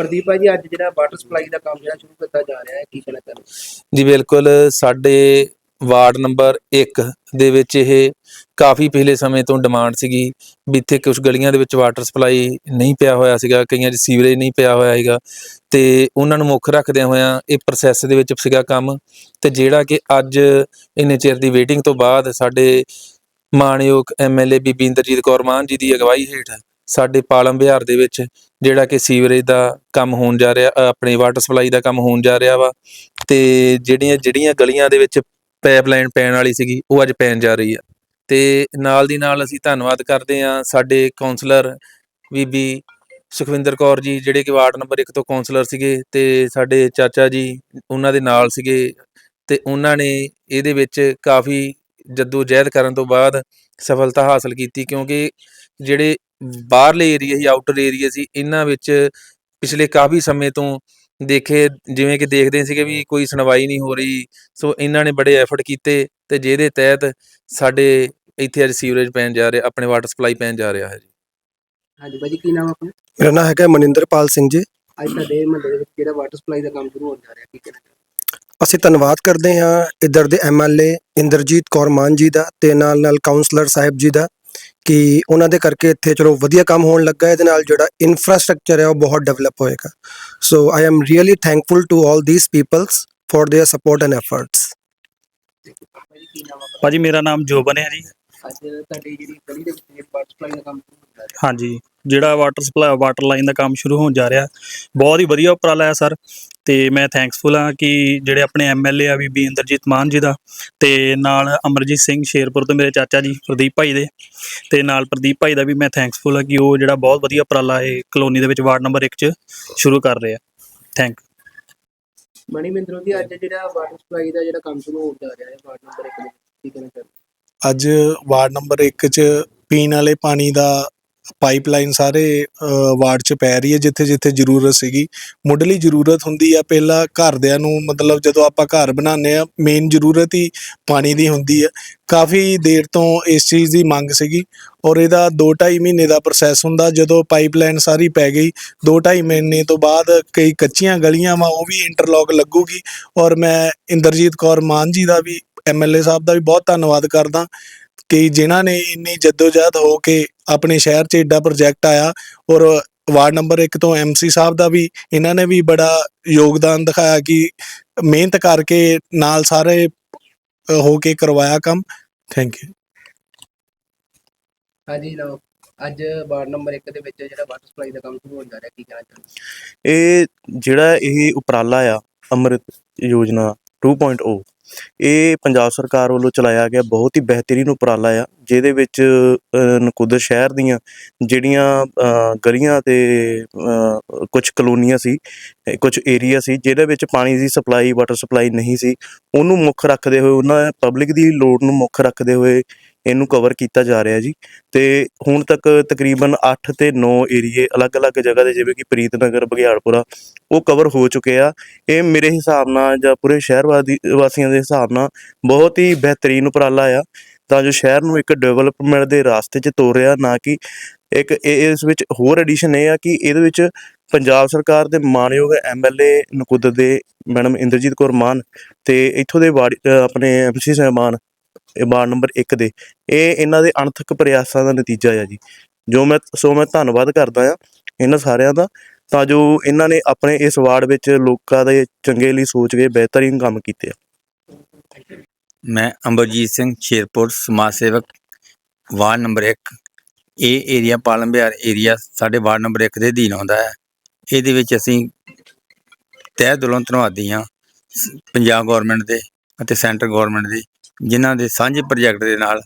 ਪ੍ਰਦੀਪ ਭਾਈ ਅੱਜ ਜਿਹੜਾ water supply ਦਾ ਕੰਮ ਜਿਹੜਾ ਸ਼ੁਰੂ ਕੀਤਾ ਜਾ ਰਿਹਾ ਹੈ, ਕੀ ਕਹਿਣਾ ਚਾਹੁੰਦੇ ਜੀ ਬਿਲਕੁਲ, ਸਾਡੇ ਵਾਰਡ ਨੰਬਰ 1 ਦੇ ਵਿੱਚ ਇਹ ਕਾਫੀ ਪਿਛਲੇ ਸਮੇਂ ਤੋਂ ਡਿਮਾਂਡ ਸੀਗੀ ਵੀ ਇੱਥੇ ਕੁਝ ਗਲੀਆਂ ਦੇ ਵਿੱਚ ਵਾਟਰ ਸਪਲਾਈ ਨਹੀਂ ਪਿਆ ਹੋਇਆ ਸੀਗਾ, ਕਈਆਂ 'ਚ ਸੀਵਰੇਜ ਨਹੀਂ ਪਿਆ ਹੋਇਆ ਸੀਗਾ ਤੇ ਉਹਨਾਂ ਨੂੰ ਮੁੱਖ ਰੱਖਦਿਆਂ ਹੋਇਆਂ ਇਹ ਪ੍ਰੋਸੈਸ ਦੇ ਵਿੱਚ ਸੀਗਾ ਕੰਮ ਤੇ ਜਿਹੜਾ ਕਿ ਅੱਜ ਇੰਨੇ ਚਿਰ ਦੀ ਵੇਟਿੰਗ ਤੋਂ ਬਾਅਦ ਸਾਡੇ ਮਾਣਯੋਗ ਐਮਐਲਏ ਬੀਬੀ ਇੰਦਰਜੀਤ ਕੌਰ ਮਾਨ ਜੀ ਦੀ ਅਗਵਾਈ ਹੇਠ ਸਾਡੇ ਪਾਲਮ ਬਿਹਾਰ ਦੇ ਵਿੱਚ ਜਿਹੜਾ ਕਿ ਸੀਵਰੇਜ ਦਾ ਕੰਮ ਹੋਣ ਜਾ ਰਿਹਾ ਆਪਣੇ ਵਾਟਰ ਸਪਲਾਈ ਦਾ ਕੰਮ ਹੋਣ ਜਾ ਰਿਹਾ ਵਾ, ਤੇ ਜਿਹੜੀਆਂ ਜਿਹੜੀਆਂ ਗਲੀਆਂ ਦੇ ਵਿੱਚ ਪਾਈਪਲਾਈਨ ਪੈਣ ਵਾਲੀ ਸੀਗੀ, ਉਹ ਅੱਜ ਪੈਣ ਜਾ ਰਹੀ ਆ। ਤੇ ਨਾਲ ਦੀ ਨਾਲ ਅਸੀਂ ਧੰਨਵਾਦ ਕਰਦੇ ਹਾਂ ਸਾਡੇ ਕਾਉਂਸਲਰ ਬੀਬੀ ਸੁਖਵਿੰਦਰ ਕੌਰ ਜੀ, ਜਿਹੜੇ ਕਿ ਵਾਰਡ ਨੰਬਰ 1 ਤੋਂ ਕਾਉਂਸਲਰ ਸੀਗੇ ਤੇ ਸਾਡੇ ਚਾਚਾ ਜੀ ਉਹਨਾਂ ਦੇ ਨਾਲ ਸੀਗੇ, ਤੇ ਉਹਨਾਂ ਨੇ ਇਹਦੇ ਵਿੱਚ ਕਾਫੀ ਜੱਦੋ ਜਹਿਦ ਕਰਨ ਤੋਂ ਬਾਅਦ ਸਫਲਤਾ ਹਾਸਲ ਕੀਤੀ ਕਿਉਂਕਿ ਜਿਹੜੇ ਬਾਹਰਲੇ ਏਰੀਆ ਸੀ ਆਊਟਰ ਏਰੀਆ ਸੀ ਇਹਨਾਂ ਵਿੱਚ ਪਿਛਲੇ ਕਾਫੀ ਸਮੇਂ ਤੋਂ ਦੇਖੇ ਜਿਵੇਂ ਕਿ ਦੇਖਦੇ ਸੀਗੇ ਵੀ ਕੋਈ ਸੁਣਵਾਈ ਨਹੀਂ ਹੋ ਰਹੀ ਸੋ ਇਹਨਾਂ ਨੇ ਬੜੇ ਐਫਰਟ ਕੀਤੇ ਤੇ ਜਿਹਦੇ ਤਹਿਤ ਸਾਡੇ ਇੱਥੇ ਅੱਜ ਸੀਵਰੇਜ ਪੈਣ ਜਾ ਰਿਹਾ ਆਪਣੇ ਵਾਟਰ ਸਪਲਾਈ ਪੈਣ ਜਾ ਰਿਹਾ ਹੈ ਜੀ। ਹਾਂਜੀ ਭਾਈ ਜੀ ਕੀ ਨਾਮ ਆਪਣਾ? ਮੇਰਾ ਨਾਮ ਹੈਗਾ ਮਨਿੰਦਰਪਾਲ ਸਿੰਘ ਜੀ। ਅੱਜ ਤੁਹਾਡੇ ਮਹੱਲੇ ਦੇ ਵਿੱਚ ਜਿਹੜਾ ਵਾਟਰ ਸਪਲਾਈ ਦਾ ਕੰਮ ਸ਼ੁਰੂ ਹੋਣ ਜਾ ਰਿਹਾ ਕੀ ਕਹਿਣਾ ਅਸੀਂ ਧੰਨਵਾਦ ਕਰਦੇ ਹਾਂ ਇੱਧਰ ਦੇ ਐਮਐਲਏ ਇੰਦਰਜੀਤ ਕੌਰ ਮਾਨ ਜੀ ਦਾ ਤੇ ਨਾਲ ਨਾਲ ਕਾਉਂਸਲਰ ਸਾਹਿਬ ਜੀ ਦਾ। ਕਿ ਉਹਨਾਂ ਦੇ ਕਰਕੇ ਇੱਥੇ ਚਲੋ ਵਧੀਆ ਕੰਮ ਹੋਣ ਲੱਗਾ ਇਹਦੇ ਨਾਲ ਜਿਹੜਾ ਇਨਫਰਾਸਟ੍ਰਕਚਰ ਹੈ, ਉਹ ਬਹੁਤ ਡਿਵੈਲਪ ਹੋਏਗਾ। So I am really thankful to all these peoples for their support and efforts ਭਾਜੀ, ਮੇਰਾ ਨਾਮ ਜੋਬਨ ਹੈ ਜੀ। ਅੱਜ ਤੁਹਾਡੀ ਜਿਹੜੀ ਗਲੀ ਦੇ ਵਿੱਚ ਜਿਹੜਾ ਵਾਟਰ ਸਪਲਾਈ ਦਾ ਕੰਮ ਸ਼ੁਰੂ ਹੋਣ ਜਾ ਰਿਹਾ। ਹਾਂਜੀ ਜਿਹੜਾ ਵਾਟਰ ਸਪਲਾਈ ਵਾਟਰ ਲਾਈਨ ਦਾ ਕੰਮ ਸ਼ੁਰੂ ਹੋਣ ਜਾ ਰਿਹਾ। ਬਹੁਤ ਹੀ ਵਧੀਆ ਉਪਰਾਲਾ ਹੈ ਸਰ ਤੇ ਮੈਂ ਥੈਂਕਸਫੁਲ ਹਾਂ ਕਿ ਜਿਹੜੇ ਆਪਣੇ ਐਮਐਲਏ ਆ ਬੀਬੀ ਇੰਦਰਜੀਤ ਮਾਨ ਜੀ ਦਾ ਤੇ ਨਾਲ ਅਮਰਜੀਤ ਸਿੰਘ ਸ਼ੇਰਪੁਰ ਤੋਂ ਮੇਰੇ ਚਾਚਾ ਜੀ ਪ੍ਰਦੀਪ ਭਾਈ ਦੇ। ਤੇ ਨਾਲ ਪ੍ਰਦੀਪ ਭਾਈ ਦਾ ਵੀ ਮੈਂ ਥੈਂਕਸਫੁਲ ਹਾਂ ਕਿ ਉਹ ਜਿਹੜਾ ਬਹੁਤ ਵਧੀਆ ਉਪਰਾਲਾ ਇਹ ਕਲੋਨੀ ਦੇ ਵਿੱਚ ਵਾਰਡ ਨੰਬਰ 1 'ਚ ਸ਼ੁਰੂ ਕਰ ਰਹੇ ਆ। ਥੈਂਕ ਮਣੀ ਮਿੰਦਰੋ ਜੀ ਅੱਜ ਜਿਹੜਾ ਵਾਟਰ ਸਪਲਾਈ ਦਾ ਜਿਹੜਾ ਕੰਮ ਸ਼ੁਰੂ ਹੋਣ ਜਾ ਰਿਹਾ ਹੈ ਵਾਰਡ ਨੰਬਰ 1 ਦੇ ਵਿੱਚ ਕੀ ਕਹਿਣਾ ਚਾਹੁੰਦੇ ਅੱਜ ਵਾਰਡ ਨੰਬਰ 1 ਚ ਪੀਣ ਵਾਲੇ ਪਾਣੀ ਦਾ ਪਾਈਪਲਾਈਨ ਸਾਰੇ ਵਾਰਡ ਚ ਪੈ ਰਹੀ ਹੈ, ਜਿੱਥੇ ਜਿੱਥੇ ਜ਼ਰੂਰਤ ਸੀਗੀ। ਮੁੱਢਲੀ ਜ਼ਰੂਰਤ ਹੁੰਦੀ ਆ, ਪਹਿਲਾਂ ਘਰਦਿਆਂ ਨੂੰ ਮਤਲਬ ਜਦੋਂ ਆਪਾਂ ਘਰ ਬਣਾਉਂਦੇ ਆ ਮੇਨ ਜ਼ਰੂਰਤ ਹੀ ਪਾਣੀ ਦੀ ਹੁੰਦੀ ਆ। ਕਾਫੀ ਦੇਰ ਤੋਂ ਇਸ ਚੀਜ਼ ਦੀ ਮੰਗ ਸੀਗੀ ਔਰ ਇਹਦਾ 2.5 ਮਹੀਨੇ ਦਾ ਪ੍ਰੋਸੈਸ ਹੁੰਦਾ, ਜਦੋਂ ਪਾਈਪਲਾਈਨ ਸਾਰੀ ਪੈ ਗਈ 2.5 ਮਹੀਨੇ ਤੋਂ ਬਾਅਦ ਕਈ ਕੱਚੀਆਂ ਗਲੀਆਂ ਵਾ, ਉਹ ਵੀ ਇੰਟਰਲੌਕ ਲੱਗੂਗੀ ਔਰ ਮੈਂ ਇੰਦਰਜੀਤ ਕੌਰ ਮਾਨ ਜੀ ਦਾ ਵੀ ਐਮਐਲਏ ਸਾਹਿਬ ਦਾ ਵੀ ਬਹੁਤ ਧੰਨਵਾਦ ਕਰਦਾ ਕਿ ਜਿਨ੍ਹਾਂ ਨੇ ਇੰਨੀ ਜਦੋਜਹਿਦ ਹੋ ਕੇ ਆਪਣੇ ਸ਼ਹਿਰ 'ਚ ਏਡਾ ਪ੍ਰੋਜੈਕਟ ਆਇਆ ਔਰ ਵਾਰਡ ਨੰਬਰ 1 ਤੋਂ ਐਮਸੀ ਸਾਹਿਬ ਦਾ ਵੀ ਇਹਨਾਂ ਨੇ ਵੀ ਬੜਾ ਯੋਗਦਾਨ ਦਿਖਾਇਆ ਕਿ ਮਿਹਨਤ ਕਰਕੇ ਨਾਲ ਸਾਰੇ ਹੋ ਕੇ ਕਰਵਾਇਆ ਕੰਮ। ਥੈਂਕ ਯੂ ਹਾਂਜੀ ਲਓ ਅੱਜ ਵਾਰਡ ਨੰਬਰ 1 ਦੇ ਵਿੱਚ ਜਿਹੜਾ ਵਾਟਰ ਸਪਲਾਈ ਦਾ ਕੰਮ ਸ਼ੁਰੂ ਹੋਣ ਜਾ ਰਿਹਾ ਕੀ ਕਹਿਣਾ ਚਾਹੁੰਦੇ ਇਹ ਜਿਹੜਾ ਇਹ ਉਪਰਾਲਾ ਆ ਅੰਮ੍ਰਿਤ ਯੋਜਨਾ 2.0 ਇਹ ਪੰਜਾਬ ਸਰਕਾਰ ਵੱਲੋਂ ਚਲਾਇਆ ਗਿਆ ਬਹੁਤ ਹੀ ਬਿਹਤਰੀਨ ਉਪਰਾਲਾ ਆ ਜਿਹਦੇ ਵਿੱਚ ਅ, ਨਕੋਦਰ ਸ਼ਹਿਰ ਦੀਆਂ ਜਿਹੜੀਆਂ ਗਲੀਆਂ ਤੇ ਕੁਝ ਕਲੋਨੀਆਂ ਸੀ ਕੁਝ ਏਰੀਆ ਸੀ ਜਿਹਦੇ ਵਿੱਚ ਪਾਣੀ ਦੀ ਸਪਲਾਈ ਵਾਟਰ ਸਪਲਾਈ ਨਹੀਂ ਸੀ ਉਹਨੂੰ ਮੁੱਖ ਰੱਖਦੇ ਹੋਏ ਉਹਨਾਂ ਪਬਲਿਕ ਦੀ ਲੋੜ ਨੂੰ ਮੁੱਖ ਰੱਖਦੇ ਹੋਏ ਇਹਨੂੰ ਕਵਰ ਕੀਤਾ ਜਾ ਰਿਹਾ ਜੀ। ਤੇ ਹੁਣ ਤੱਕ ਤਕਰੀਬਨ 8 ਤੇ 9 ਏਰੀਏ ਅਲੱਗ-ਅਲੱਗ ਜਗ੍ਹਾ ਦੇ ਜਿਵੇਂ ਕਿ ਪ੍ਰੀਤਨਗਰ ਬਘਿਆੜਪੁਰਾ ਉਹ ਕਵਰ ਹੋ ਚੁੱਕੇ ਆ। ਇਹ ਮੇਰੇ ਹਿਸਾਬ ਨਾਲ ਜਾਂ ਪੂਰੇ ਸ਼ਹਿਰ ਵਾਸੀਆਂ ਦੇ ਹਿਸਾਬ ਨਾਲ ਬਹੁਤ ਹੀ ਬਿਹਤਰੀਨ ਉਪਰਾਲਾ ਆ। ਤਾਂ ਜੋ ਸ਼ਹਿਰ ਨੂੰ ਇੱਕ ਡਿਵੈਲਪਮੈਂਟ ਦੇ ਰਾਸਤੇ 'ਚ ਤੋਰ ਰਿਹਾ ਨਾ ਕਿ ਇੱਕ ਇਹ- ਇਸ ਵਿੱਚ ਹੋਰ ਐਡੀਸ਼ਨ ਇਹ ਆ ਕਿ ਇਹਦੇ ਵਿੱਚ ਪੰਜਾਬ ਸਰਕਾਰ ਦੇ ਮਾਨਯੋਗ ਐਮਐਲਏ ਨਕੁਦਰ ਦੇ ਮੈਡਮ ਇੰਦਰਜੀਤ ਕੌਰ ਮਾਨ ਤੇ ਇੱਥੋਂ ਦੇ ਵਾਰਡ ਅ, ਆਪਣੇ ਐਮਸੀ ਸਾਹਿਬਾਨ ਇਹ ਵਾਰਡ ਨੰਬਰ 1 ਦੇ। ਇਹ ਇਹਨਾਂ ਦੇ ਅਣਥਕ ਪ੍ਰਯਾਸਾਂ ਦਾ ਨਤੀਜਾ ਆ ਜੀ। ਜੋ ਮੈਂ, ਸੋ ਮੈਂ ਧੰਨਵਾਦ ਕਰਦਾ ਆ ਇਹਨਾਂ ਸਾਰਿਆਂ ਦਾ, ਤਾਂ ਜੋ ਇਹਨਾਂ ਨੇ ਆਪਣੇ ਇਸ ਵਾਰਡ ਵਿੱਚ ਲੋਕਾਂ ਦੇ ਚੰਗੇ ਲਈ ਸੋਚ ਕੇ ਬਿਹਤਰੀਨ ਕੰਮ ਕੀਤੇ ਆ। ਮੈਂ ਅਮਰਜੀਤ ਸਿੰਘ ਸ਼ੇਰਪੁਰ, ਸਮਾਜ ਸੇਵਕ, ਵਾਰਡ ਨੰਬਰ 1 ਇਹ ਏਰੀਆ ਪਾਲਮ ਬਿਹਾਰ ਏਰੀਆ ਸਾਡੇ ਵਾਰਡ ਨੰਬਰ 1 ਦੇ ਅਧੀਨ ਆਉਂਦਾ ਹੈ। ਇਹਦੇ ਵਿੱਚ ਅਸੀਂ ਤਹਿ ਦਿਲੋਂ ਧੰਨਵਾਦੀ ਹਾਂ ਪੰਜਾਬ ਗਵਰਨਮੈਂਟ ਦੇ ਅਤੇ ਸੈਂਟਰ ਗਵਰਨਮੈਂਟ ਦੇ। ਜਿਨ੍ਹਾਂ ਦੇ ਸਾਂਝੇ ਪ੍ਰੋਜੈਕਟ ਦੇ ਨਾਲ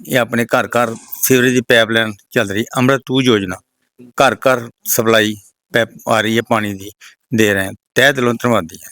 ਇਹ ਆਪਣੇ ਘਰ ਘਰ ਸੀਵਰੇਜ ਦੀ ਪਾਈਪਲਾਈਨ ਚੱਲ ਰਹੀ, ਅੰਮ੍ਰਿਤ ਟੂ ਯੋਜਨਾ। ਘਰ ਘਰ ਸਪਲਾਈ ਪੈਪ ਆ ਰਹੀ ਹੈ, ਪਾਣੀ ਦੀ ਦੇ ਰਹੇ ਹਾਂ, ਤਹਿ ਦਿਲੋਂ ਧੰਨਵਾਦੀ ਹਾਂ।